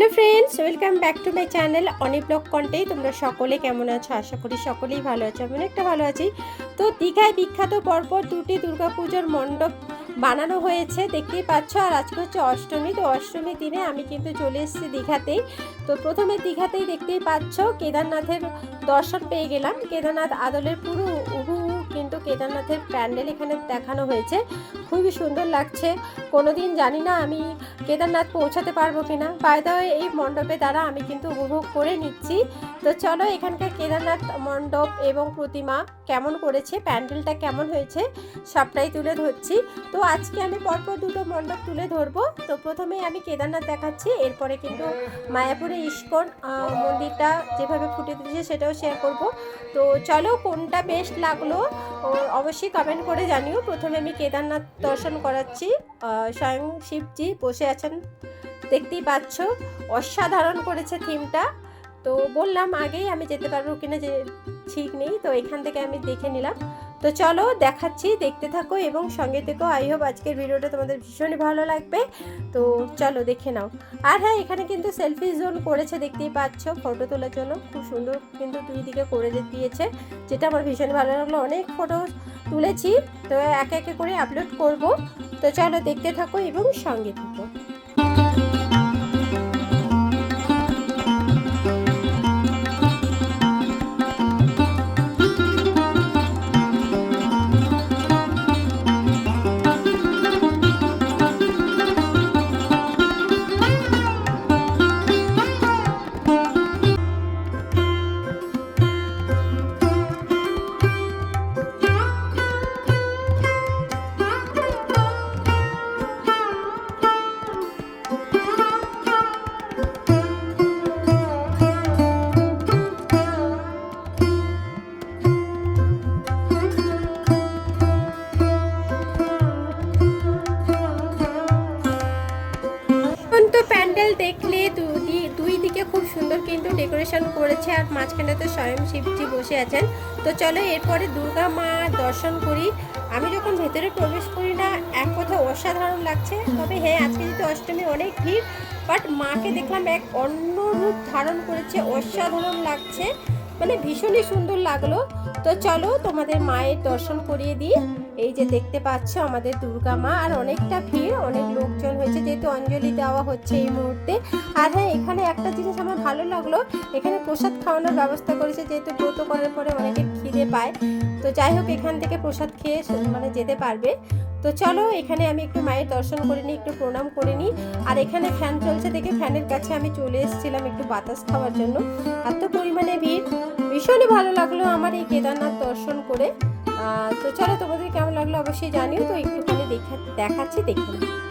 Hello friends, welcome back to my channel অনেক blog কন্টেই। তোমরা সকলে কেমন আছো? আশা করি সকলেই ভালো আছো আমি অনেকটা ভালো আছি। তো দীঘায় বিখ্যাত পরপর দুটি দুর্গাপুজোর মণ্ডপ বানানো হয়েছে, দেখতেই পাচ্ছ। আর আজকে হচ্ছে অষ্টমী, তো অষ্টমীর দিনে আমি কিন্তু চলে এসেছি দীঘাতেই। তো প্রথমে দীঘাতেই দেখতেই পাচ্ছ, কেদারনাথের দর্শন পেয়ে গেলাম। কেদারনাথ আদলের পুরো উহু কিন্তু কেদারনাথের প্যান্ডেল এখানে দেখানো হয়েছে। খুবই সুন্দর লাগছে। কোনোদিন জানি না আমি কেদারনাথ পৌঁছাতে পারব কি কিনা বাইদা এই মণ্ডপে দ্বারা আমি কিন্তু উপভোগ করে নিচ্ছি। তো চলো এখানকার কেদারনাথ মণ্ডপ এবং প্রতিমা কেমন করেছে, প্যান্ডেলটা কেমন হয়েছে, সবটাই তুলে ধরছি। তো আজকে আমি পরপর দুটো মণ্ডপ তুলে ধরবো। তো প্রথমে আমি কেদারনাথ দেখাচ্ছি। এরপরে কিন্তু মায়াপুরে ইস্কন মন্দিরটা যেভাবে ফুটে তুলেছে সেটাও শেয়ার করব। তো চলো কোনটা বেস্ট লাগল অবশ্যই কমেন্ট করে জানিও। প্রথমে আমি কেদারনাথ দর্শন করাচ্ছি। স্বয়ং শিবজি বসে আছেন। দেখতেই পাচ্ছ, অসাধারণ করেছে থিমটা। তো বললাম আগেই আমি যেতে পারব কিনা যে ঠিক নেই, তো এখান থেকে আমি দেখে নিলাম। তো চলো দেখাচ্ছি, দেখতে থাকো এবং সঙ্গে থেকো। আই হোপ আজকের ভিডিওটা তোমাদের ভীষণই ভালো লাগবে। তো চলো দেখে নাও। আর হ্যাঁ এখানে কিন্তু সেলফি জোন করেছে, দেখতেই পাচ্ছ। ফটো তোলার জন্য খুব সুন্দর কিন্তু দুই দিকে করে দিয়েছে, যেটা আমার ভীষণ ভালো লাগল। অনেক ফটো তুলেছি তো একে একে করে আপলোড করব। তো চলো দেখতে থাকো এবং সঙ্গে থাকো। করেছে আর মাঝখানে তো স্বয়ং শিবজি বসে আছেন। তো চলো এরপরে দুর্গা মা দর্শন করি। আমি যখন ভেতরে প্রবেশ করি না, এক কথা অসাধারণ লাগছে। তবে হ্যাঁ আজকে যেহেতু অষ্টমী অনেক ভিড় বাট মাকে দেখলাম এক অন্য রূপ ধারণ করেছে, অসাধারণ লাগছে। মানে ভীষণই সুন্দর লাগল। তো চলো তোমাদের মায়ের দর্শন করিয়ে দিই। এই যে দেখতে পাচ্ছ আমাদের দুর্গা মা, আর অনেকটা ভিড়, অনেক লোকজন হয়েছে, যেহেতু অঞ্জলি দেওয়া হচ্ছে এই মুহূর্তে। আর হ্যাঁ এখানে একটা জিনিস আমার ভালো লাগল, এখানে প্রসাদ খাওয়ানোর ব্যবস্থা করেছে, যেহেতু ব্রত করার পরে অনেকের খিদে পায়। তো যাই হোক, এখান থেকে প্রসাদ খেয়ে মানে যেতে পারবে। তো চলো, এখানে আমি একটু মায়ের দর্শন করে নিই, একটু প্রণাম করে নিই। আর এখানে ফ্যান চলছে দেখে ফ্যানের কাছে আমি চলে এসেছিলাম একটু বাতাস খাওয়ার জন্য। এত পরিমাণে ভিড়, ভীষণই ভালো লাগল আমার এই কেদারনাথ দর্শন করে। তো চলো তোমাদের কেমন লাগল অবশ্যই জানিও তো একটুখানি দেখা দেখাচ্ছি দেখে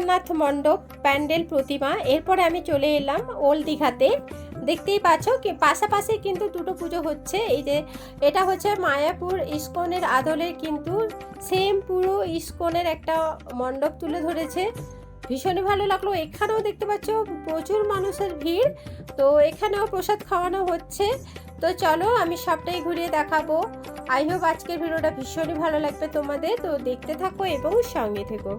কেদারনাথ মণ্ডপ, প্যান্ডেল প্রতিমা, এরপরে আমি চলে এলাম ওল্ড দীঘাতে। দেখতেই পাচ্ছ কি, পাশাপাশি কিন্তু দুটো পুজো হচ্ছে। এই যে, এটা হচ্ছে মায়াপুর ইস্কনের আদলের কিন্তু সেম পুরো ইস্কনের একটা মণ্ডপ তুলে ধরেছে। ভীষণই ভালো লাগল। এখানেও দেখতে পাচ্ছ প্রচুর মানুষের ভিড়। তো এখানেও প্রসাদ খাওয়ানো হচ্ছে। তো চলো, আমি সবটাই ঘুরিয়ে দেখাবো। আই হোপ আজকের ভিডিওটা ভীষণই ভালো লাগবে তোমাদের। তো দেখতে থাকো এবং সঙ্গে থেকো।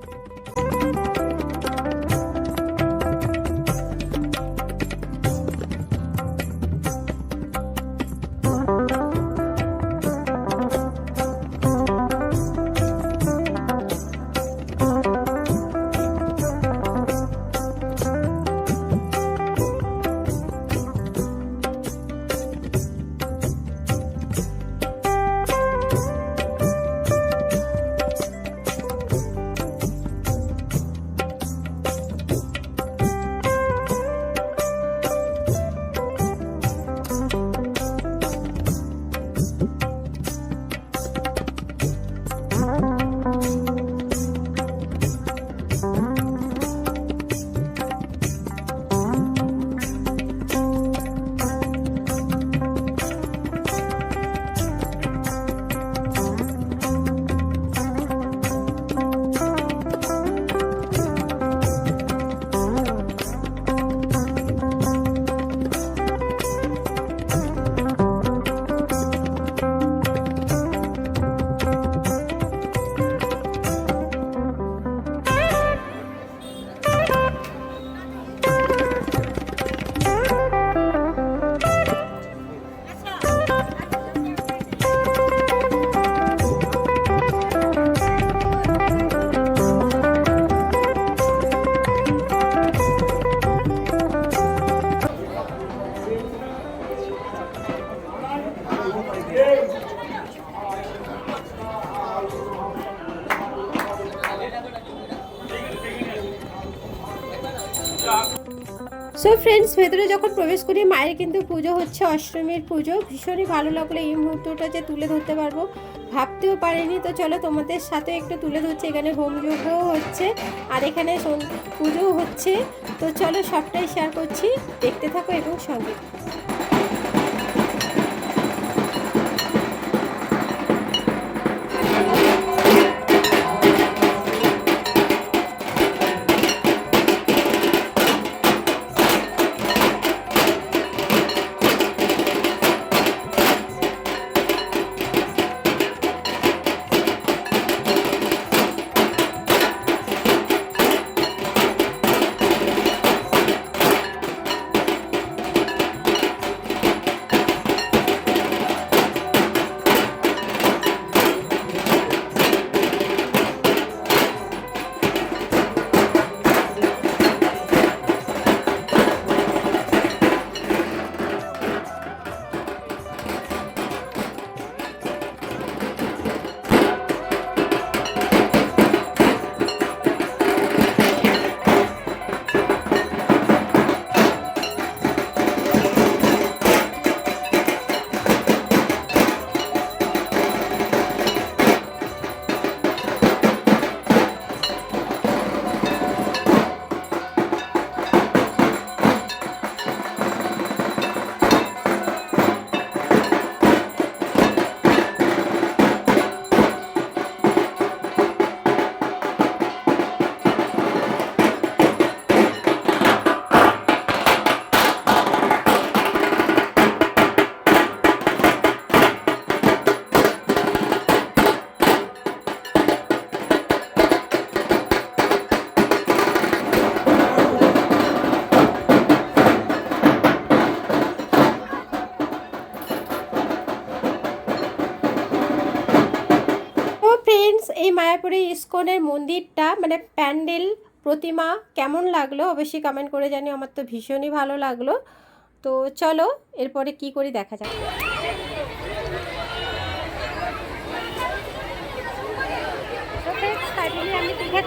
ভেতরে যখন প্রবেশ করি, মায়ের কিন্তু পুজো হচ্ছে অষ্টমীর পুজো। ভীষণই ভালো লাগল এই মুহূর্তটা যে তুলে ধরতে পারব। ভাবতেও পারিনি। তো চলো তোমাদের সাথে একটু তুলে ধরছি। এখানে হোম যজ্ঞও হচ্ছে আর এখানে পুজো পুজোও হচ্ছে। তো চলো সবটাই শেয়ার করছি। দেখতে থাকো এবং সঙ্গে ইস্কনের মন্দিরটা মানে প্যান্ডেল প্রতিমা কেমন লাগল? অবশ্যই কমেন্ট করে জানি আমার তো ভীষণই ভালো লাগল। তো চলো এরপরে কি করি দেখা যাক। আমি দীঘার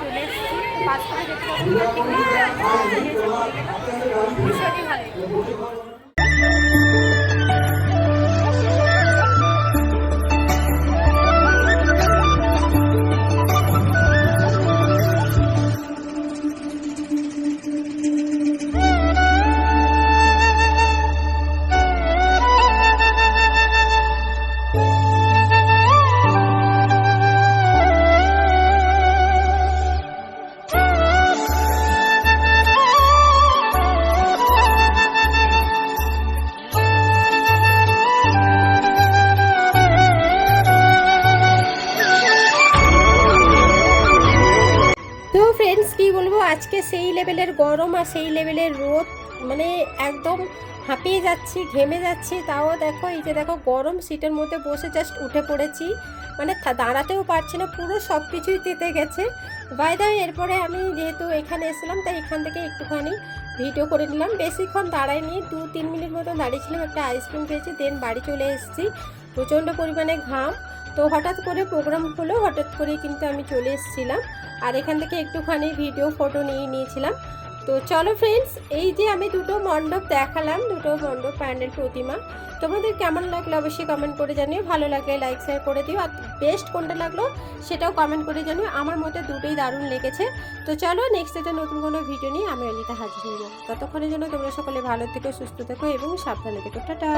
চলে এসেছি। বাস করে ভীষণই ভালো সেই লেভেলের গরম আর সেই লেভেলের রোদ মানে একদম হাঁপিয়ে যাচ্ছি, ঘেমে যাচ্ছি। তাও দেখো, এই যে দেখো, গরম সিটের মধ্যে বসে জাস্ট উঠে পড়েছি। মানে দাঁড়াতেও পারছি না, পুরো সব কিছুই তেতে গেছে। বাইদা এরপরে আমি যেহেতু এখানে এসেছিলাম, তাই এখান থেকে একটুখানি ভিডিও করে নিলাম। বেশিক্ষণ দাঁড়াইনি, দু, তিন মিনিট মতো দাঁড়িয়েছিলাম, একটা আইসক্রিম খেয়েছি দেন বাড়ি চলে এসেছি। প্রচণ্ড পরিমাণে ঘাম। তো হঠাৎ করে প্রোগ্রাম হলো, হঠাৎ করে কিন্তু আমি চলে এসেছিলাম। আর এখান থেকে একটুখানি ভিডিও ফটো নিয়ে নিয়েছিলাম। তো চলো ফ্রেন্ডস এই যে আমি দুটো মণ্ডপ দেখালাম, দুটো মণ্ডপ প্যান্ডেল প্রতিমা। তোমাদের কেমন লাগল অবশ্যই কমেন্ট করে জানিও। ভালো লাগলে লাইক শেয়ার করে দিও। আর বেস্ট কোনটা লাগল সেটাও কমেন্ট করে জানিও। আমার মতে দুটোই দারুণ লেগেছে। তো চলো নেক্সট একটা নতুন কোনো ভিডিও নিয়ে আমি অলিতা হাজির হয়ে যাব ততক্ষণের জন্য তোমরা সকলে ভালো থেকো, সুস্থ থেকো এবং সাবধানে থেকো। টাটা!